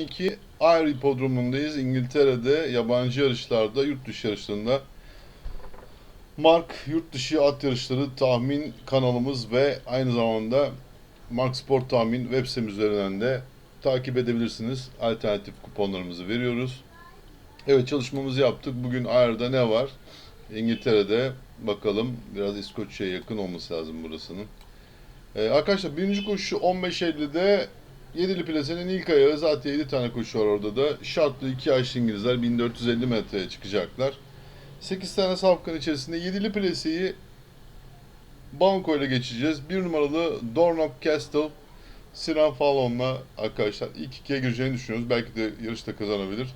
2022 Ayr Hipodromu'ndayız. İngiltere'de yabancı yarışlarda, yurt dışı yarışlarında. Mark yurt dışı at yarışları tahmin kanalımız ve aynı zamanda Mark Sport Tahmin web sitemiz üzerinden de takip edebilirsiniz. Alternatif kuponlarımızı veriyoruz. Evet çalışmamızı yaptık. Bugün Ayr'da ne var? İngiltere'de bakalım. Biraz İskoçya'ya yakın olması lazım burasının. Ee, arkadaşlar birinci koşu 15.50'de Yedili plasenin ilk ayağı zaten 7 tane koşu var orada da. Şartlı 2 yaşlı İngilizler 1450 metreye çıkacaklar. 8 tane safkan içerisinde yedili plaseyi banko ile geçeceğiz. Bir numaralı Dornock Castle Sinan Fallon'la arkadaşlar ilk ikiye gireceğini düşünüyoruz. Belki de yarışta kazanabilir.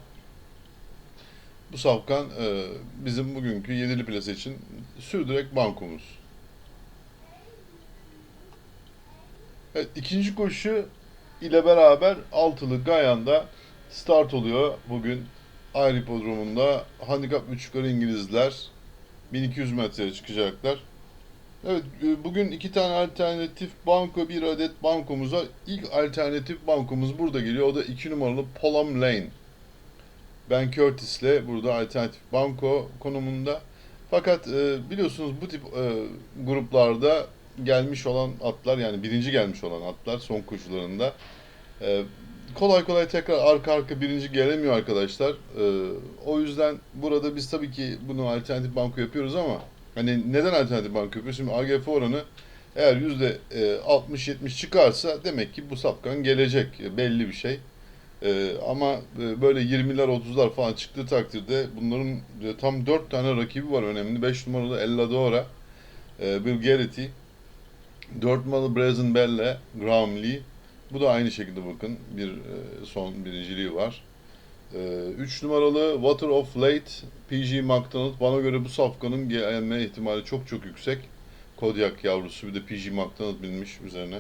Bu safkan e, bizim bugünkü yedili plase için sürdürek bankomuz. Evet, ikinci koşu ile beraber altılı Gayan'da start oluyor. Bugün Ayrı Hipodromu'nda handikap 3 yukarı İngilizler 1200 metreye çıkacaklar. Evet e, bugün iki tane alternatif banko bir adet bankomuza ilk alternatif bankomuz burada geliyor. O da 2 numaralı Polam Lane. Ben Curtis'le burada alternatif banko konumunda. Fakat e, biliyorsunuz bu tip e, gruplarda gelmiş olan atlar yani birinci gelmiş olan atlar son koşularında e, kolay kolay tekrar arka arka birinci gelemiyor arkadaşlar. E, o yüzden burada biz tabii ki bunu alternatif banko yapıyoruz ama hani neden alternatif banko yapıyoruz? Şimdi AGF oranı eğer yüzde e, 60-70 çıkarsa demek ki bu sapkan gelecek E, belli bir şey. E, ama e, böyle 20'ler 30'lar falan çıktığı takdirde bunların e, tam 4 tane rakibi var önemli. 5 numaralı Elladora, e, Bill Garrity, 4 numaralı Brazen Belle, Graham. Bu da aynı şekilde bakın bir e, son birinciliği var. 3 numaralı Water of Late, PG McDonald. Bana göre bu safkanın gelme ihtimali çok çok yüksek. Kodiak yavrusu bir de PG McDonald binmiş üzerine.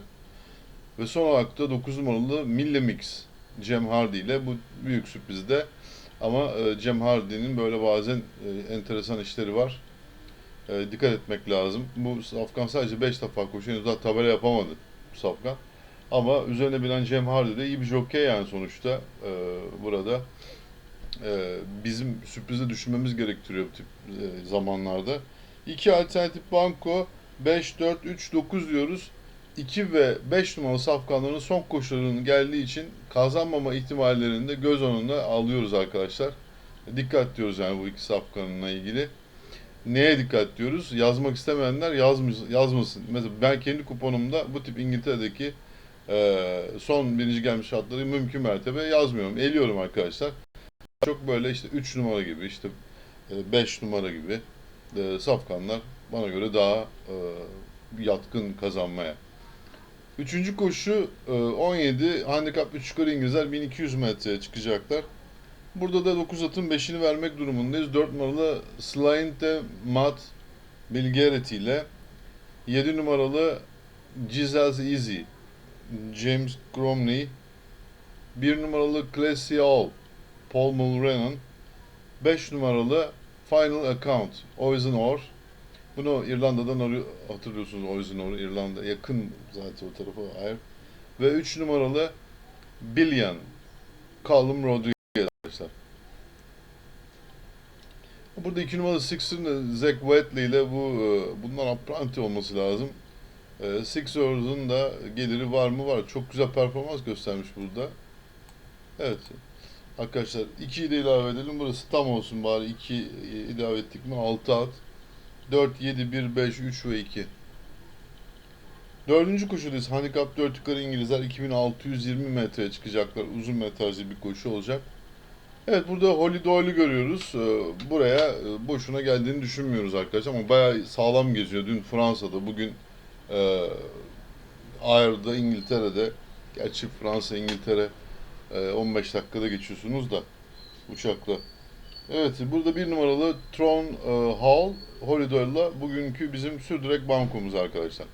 Ve son olarak da 9 numaralı Mille Mix, Cem Hardy ile bu büyük sürprizde. Ama e, Cem Hardy'nin böyle bazen e, enteresan işleri var. E, dikkat etmek lazım. Bu safkan sadece 5 defa koşuyor. Daha tabela yapamadı safkan. Ama üzerine bilen Cem Hardy de iyi bir jockey yani sonuçta e, burada. E, bizim sürprize düşünmemiz gerektiriyor bu tip e, zamanlarda. İki alternatif banko 5, 4, 3, 9 diyoruz. 2 ve 5 numaralı safkanların son koşularının geldiği için kazanmama ihtimallerini de göz önünde alıyoruz arkadaşlar. Dikkat diyoruz yani bu iki safkanınla ilgili. Neye dikkat diyoruz? Yazmak istemeyenler yazmış, yazmasın. Mesela ben kendi kuponumda bu tip İngiltere'deki e, son birinci gelmiş adları mümkün mertebe yazmıyorum. Eliyorum arkadaşlar. Çok böyle işte 3 numara gibi işte 5 numara gibi e, safkanlar bana göre daha e, yatkın kazanmaya. Üçüncü koşu e, 17 handikap 3 yukarı İngilizler 1200 metreye çıkacaklar. Burada da 9 atın 5'ini vermek durumundayız. 4 numaralı Slainte Mat Bilgereti ile 7 numaralı Jesus Easy James Cromley 1 numaralı Classy All Paul Mulrennan 5 numaralı Final Account Oisenor bunu İrlanda'dan hatırlıyorsunuz Oisenor'u İrlanda yakın zaten o tarafa ayır. Ve 3 numaralı Billion Callum Rodriguez arkadaşlar. Burada 2 numaralı Sixer'ın Zach Whatley ile bu e, bunlar apprenti olması lazım. E, Sixers'ın da geliri var mı? Var. Çok güzel performans göstermiş burada. Evet. Arkadaşlar 2'yi de ilave edelim. Burası tam olsun bari. 2 ilave ettik mi? 6 at. 4, 7, 1, 5, 3 ve 2. Dördüncü koşudayız. Handikap 4 yukarı İngilizler 2620 metreye çıkacaklar. Uzun metrajlı bir koşu olacak. Evet burada Holly Doyle'u görüyoruz. Ee, Buraya e, boşuna geldiğini düşünmüyoruz arkadaşlar ama bayağı sağlam geziyor. Dün Fransa'da, bugün e, Ayrı'da, İngiltere'de. Gerçi Fransa, İngiltere e, 15 dakikada geçiyorsunuz da uçakla. Evet burada bir numaralı Tron e, Hall Holly Doyle'la bugünkü bizim sürdürek bankomuz arkadaşlar.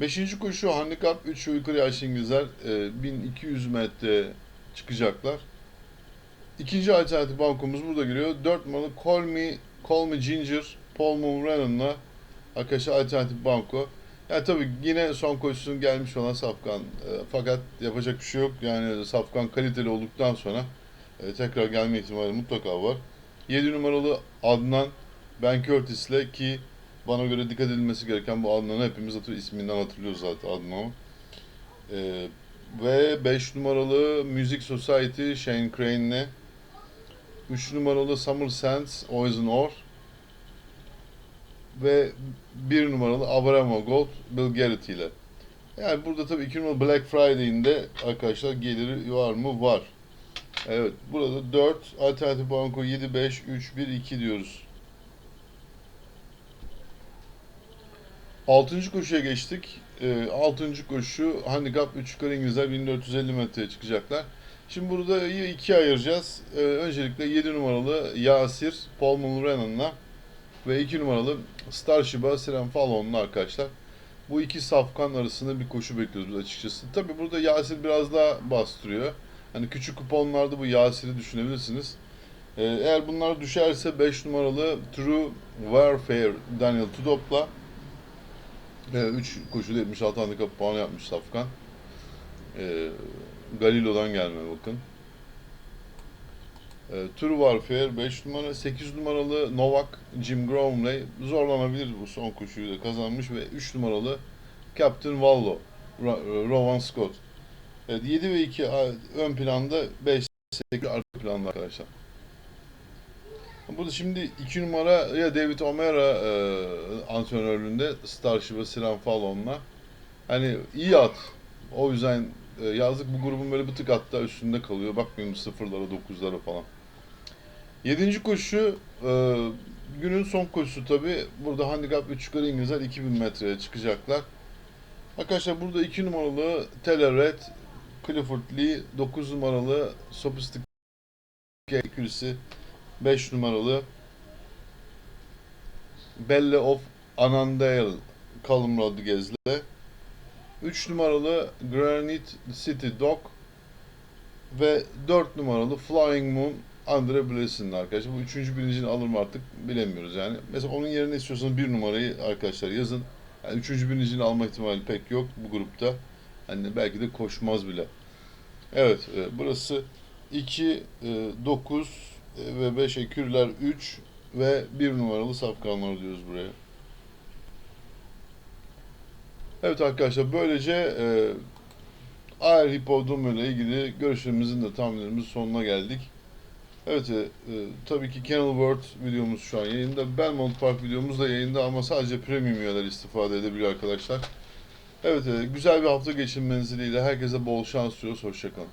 Beşinci koşu handikap 3 ve yukarı yaşlı İngilizler e, 1200 metre çıkacaklar. İkinci alternatif bankomuz burada geliyor. 4 numaralı Call Me, Call Me Ginger Paul Mulrennan'la arkadaşlar alternatif banko. Yani tabii yine son koşusun gelmiş olan Safkan. E, fakat yapacak bir şey yok. Yani Safkan kaliteli olduktan sonra e, tekrar gelme ihtimali mutlaka var. 7 numaralı Adnan Ben Curtis'le ki bana göre dikkat edilmesi gereken bu Adnan'ı hepimiz hatır, isminden hatırlıyoruz zaten Adnan'ı. E, ve 5 numaralı Music Society Shane Crane'le 3 numaralı Summer Sands Oizen Or ve 1 numaralı Abramo Gold Bill Garrett ile. Yani burada tabii 2 numaralı Black Friday'in de arkadaşlar geliri var mı? Var. Evet. Burada 4 alternatif banko 7 5 3 1 2 diyoruz. Altıncı koşuya geçtik. Ee, altıncı koşu handikap 3 yukarı İngilizler 1450 metreye çıkacaklar. Şimdi burada ikiye ayıracağız. Ee, öncelikle 7 numaralı Yasir Paul Mulrenan'la ve 2 numaralı Starship'a Siren Fallon'la arkadaşlar. Bu iki safkan arasında bir koşu bekliyoruz biz açıkçası. Tabi burada Yasir biraz daha bastırıyor. Hani küçük kuponlarda bu Yasir'i düşünebilirsiniz. Ee, eğer bunlar düşerse 5 numaralı True Warfare Daniel Tudop'la 3 koşuda 76 handikap puanı yapmış Safkan. Ee, Galilo'dan gelme bakın. Ee, True Warfare 5 numara 8 numaralı Novak Jim Gromley zorlanabilir bu son koşuyu da kazanmış ve 3 numaralı Captain Wallo Ro- Rowan Scott. Evet 7 ve 2 ön planda 5 8 arka planda arkadaşlar. Burada şimdi 2 numara ya David O'Mara e, antrenörlüğünde Starship'a Siren Fallon'la hani iyi at. O yüzden e, yazdık bu grubun böyle bir tık hatta üstünde kalıyor. Bakmayın sıfırlara dokuzlara falan. Yedinci koşu e, günün son koşusu tabi. Burada handikap 3 yukarı İngilizler 2000 metreye çıkacaklar. Arkadaşlar burada 2 numaralı Teleret, Clifford Lee, 9 numaralı Sophistic Accuracy, 5 numaralı Belle of Annandale Callum Rodriguez'le 3 numaralı Granite City Dog ve 4 numaralı Flying Moon Andre Blessin'in arkadaşlar. Bu üçüncü birincini alır mı artık bilemiyoruz yani. Mesela onun yerine istiyorsanız bir numarayı arkadaşlar yazın. Yani üçüncü birincini alma ihtimali pek yok bu grupta. Hani belki de koşmaz bile. Evet e, burası 2, 9 e, ve 5 ekürler 3 ve 1 numaralı safkanlar diyoruz buraya. Evet arkadaşlar böylece e, Air Hipodromu ile ilgili görüşlerimizin de tahminlerimizin sonuna geldik. Evet, e, e, tabii ki Kenilworth videomuz şu an yayında. Belmont Park videomuz da yayında ama sadece premium üyeler istifade edebiliyor arkadaşlar. Evet, e, güzel bir hafta geçirmeniz dileğiyle herkese bol şans diliyoruz. Hoşçakalın.